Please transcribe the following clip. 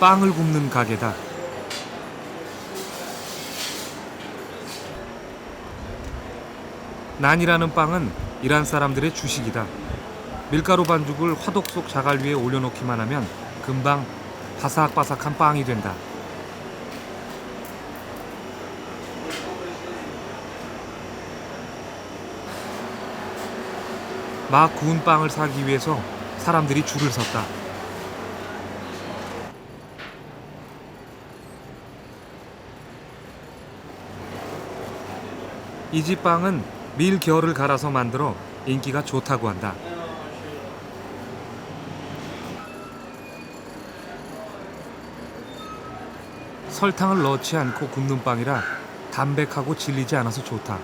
빵을 굽는 가게다. 난이라는 빵은 이란 사람들의 주식이다. 밀가루 반죽을 화덕 속 자갈 위에 올려놓기만 하면 금방 바삭바삭한 빵이 된다. 막 구운 빵을 사기 위해서 사람들이 줄을 섰다. 이 집 빵은 밀 결을 갈아서 만들어 인기가 좋다고 한다. 설탕을 넣지 않고 굽는 빵이라 담백하고 질리지 않아서 좋다.